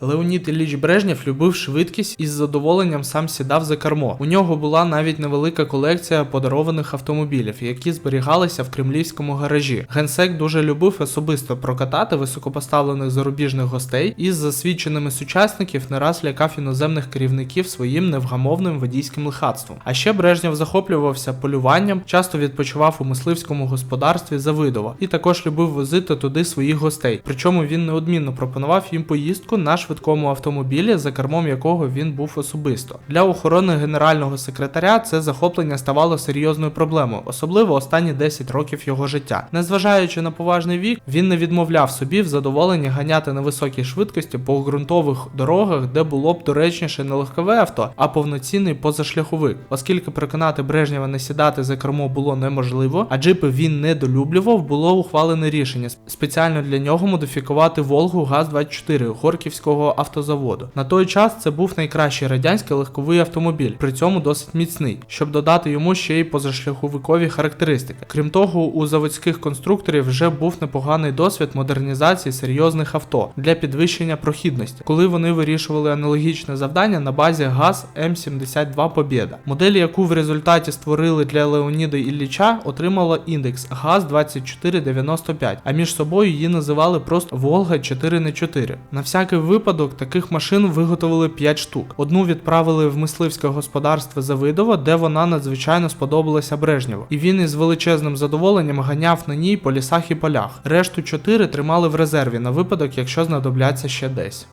Леонід Ілліч Брежнєв любив швидкість і з задоволенням сам сідав за кермо. У нього була навіть невелика колекція подарованих автомобілів, які зберігалися в кремлівському гаражі. Генсек дуже любив особисто прокатати високопоставлених зарубіжних гостей і з засвідченими сучасників не раз лякав іноземних керівників своїм невгамовним водійським лихатством. А ще Брежнєв захоплювався полюванням, часто відпочивав у мисливському господарстві Завидова і також любив возити туди своїх гостей. Причому він неодмінно пропонував їм поїздку на швидкому автомобілі, за кермом якого він був особисто. Для охорони генерального секретаря це захоплення ставало серйозною проблемою, особливо останні 10 років його життя. Незважаючи на поважний вік, він не відмовляв собі в задоволенні ганяти на високій швидкості по ґрунтових дорогах, де було б доречніше не легкове авто, а повноцінний позашляховик, оскільки переконати Брежнєва не сідати за кермо було неможливо, а джипи він недолюблював, було ухвалене рішення спеціально для нього модифікувати Волгу ГАЗ-24 Горківського автозаводу. На той час це був найкращий радянський легковий автомобіль, при цьому досить міцний, щоб додати йому ще й позашляховикові характеристики. Крім того, у заводських конструкторів вже був непоганий досвід модернізації серйозних авто для підвищення прохідності, коли вони вирішували аналогічне завдання на базі ГАЗ М72 Побєда. Модель, яку в результаті створили для Леоніда Ілліча, отримала індекс ГАЗ 2495, а між собою її називали просто Волга 4х4. На всякий випадок таких машин виготовили 5 штук. Одну відправили в мисливське господарство Завидово, де вона надзвичайно сподобалася Брежнєву, і він із величезним задоволенням ганяв на ній по лісах і полях. Решту 4 тримали в резерві на випадок, якщо знадобляться ще десь.